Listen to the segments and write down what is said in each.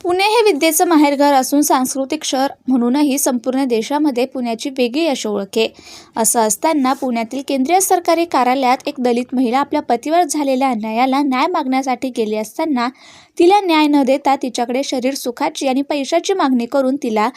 पुणे हे विद्येचं माहेरघर असून सांस्कृतिक शहर म्हणूनही संपूर्ण देशामध्ये पुण्याची वेगळी अशी ओळख आहे. असं असताना पुण्यातील केंद्रीय सरकारी कार्यालयात एक दलित महिला आपल्या पतीवर झालेल्या अन्यायाला न्याय मागण्यासाठी गेली असताना तिला न्याय न देता तिच्याकडे शरीर सुखाची आणि पैशाची मागणी करून तिला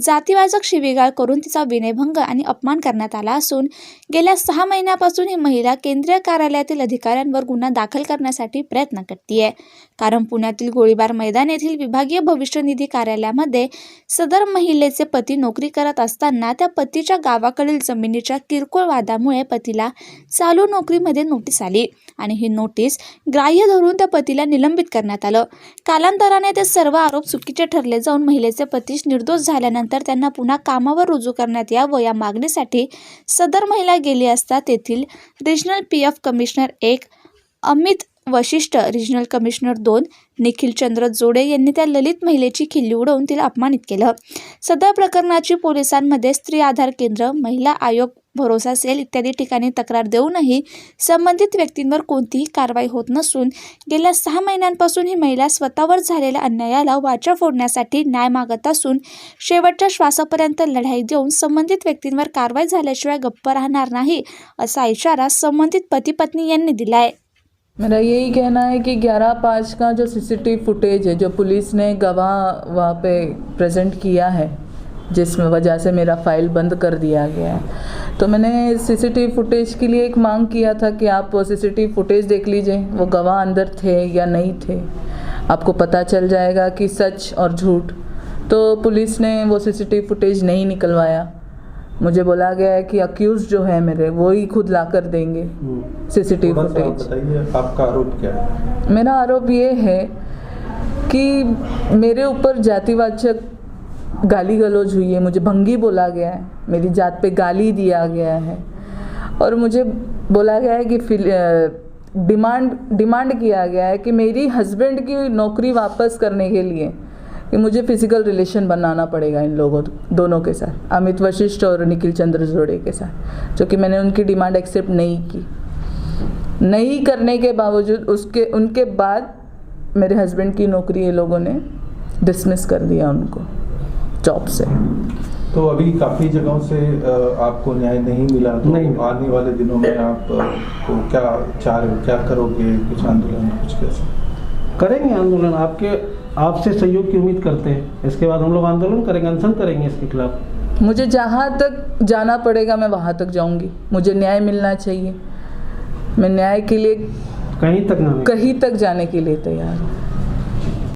जातीवाचक शिवीगाळ करून तिचा विनयभंग आणि अपमान करण्यात आला असून गेल्या सहा महिन्यापासून ही महिला केंद्रीय कार्यालयातील अधिकाऱ्यांवर गुन्हा दाखल करण्यासाठी प्रयत्न करते कारण पुण्यातील गोळीबार मैदान येथील विभागीय भविष्य निधी कार्यालयामध्ये सदर महिलेचे पती नोकरी करत असताना त्या पतीच्या गावाकडील जमिनीच्या किरकोळ वादामुळे पतीला चालू नोकरीमध्ये नोटीस आली आणि ही नोटीस ग्राह्य धरून त्या पतीला निलंबित करण्यात आलं. कालांतराने ते सर्व आरोप चुकीचे ठरले जाऊन महिलेचे पतीश निर्दोष झाल्यानंतर त्यांना पुन्हा कामावर रुजू करण्यात यावं या मागणीसाठी सदर महिला गेली असता तेथील रिजनल पी एफ कमिशनर एक अमित वशिष्ठ रिजनल कमिशनर दोन निखिल चंद्र जोडे यांनी त्या ललित महिलेची खिल्ली उडवून तिला अपमानित केलं. सदर प्रकरणाची पोलिसांमध्ये स्त्री आधार केंद्र महिला आयोग भरोसा सेल इत्यादी ठिकाणी तक्रार देऊनही संबंधित व्यक्तींवर कोणतीही कारवाई होत नसून गेल्या सहा महिन्यांपासून ही महिला स्वतःवर झालेल्या अन्यायाला वाचा फोडण्यासाठी न्याय मागत असून शेवटच्या श्वासापर्यंत लढाई देऊन संबंधित व्यक्तींवर कारवाई झाल्याशिवाय गप्प राहणार नाही असा इशारा संबंधित पती पत्नी यांनी दिला आहे मेरा यही कहना है कि 11 पाँच का जो सीसीटीवी फुटेज है जो पुलिस ने गवाह वहाँ पे प्रेजेंट किया है जिस वजह से मेरा फ़ाइल बंद कर दिया गया है। तो मैंने सीसीटीवी फुटेज के लिए एक मांग किया था कि आप सीसीटीवी फुटेज देख लीजिए वो गवाह अंदर थे या नहीं थे। आपको पता चल जाएगा कि सच और झूठ। तो पुलिस ने वो सीसीटीवी फुटेज नहीं निकलवाया। मुझे बोला गया है कि अक्यूज़ जो है मेरे वो ही खुद ला कर देंगे सीसीटीवी आप फुटेज आपका आरोप क्या है? मेरा आरोप ये है कि मेरे ऊपर जातिवाचक गाली गलौज हुई है, मुझे भंगी बोला गया है, मेरी जात पे गाली दिया गया है। और मुझे बोला गया है कि फिल डिमांड डिमांड किया गया है कि मेरी हस्बैंड की नौकरी वापस करने के लिए कि मुझे फ़िज़िकल रिलेशन बनाना पड़ेगा इन लोगों, दोनों के साथ, अमित वशिष्ठ और निखिल चंद्र जोड़े के साथ, जो कि मैंने उनकी डिमांड एक्सेप्ट नहीं की। नहीं करने के बावजूद उसके, उनके बाद मेरे हस्बैंड की नौकरी ये लोगों ने डिसमिस कर दिया उनको। जॉब से। तो अभी काफ़ी जगहों से आपको न्याय नहीं मिला तो नहीं। आने वाले दिनों में आप को क्या चाह रहे हो क्या करोगे कुछ आंदोलन कुछ कैसे? करेंगे आंदोलन आपके आपसे सहयोग की उम्मीद करते हैं। इसके बाद हम लोग आंदोलन करेंगे अनशन करेंगे इसके खिलाफ। मुझे जहाँ तक जाना पड़ेगा मैं वहाँ तक जाऊँगी। मुझे न्याय मिलना चाहिए। मैं न्याय के लिए कहीं तक ना कहीं तक जाने के लिए तैयार हूँ।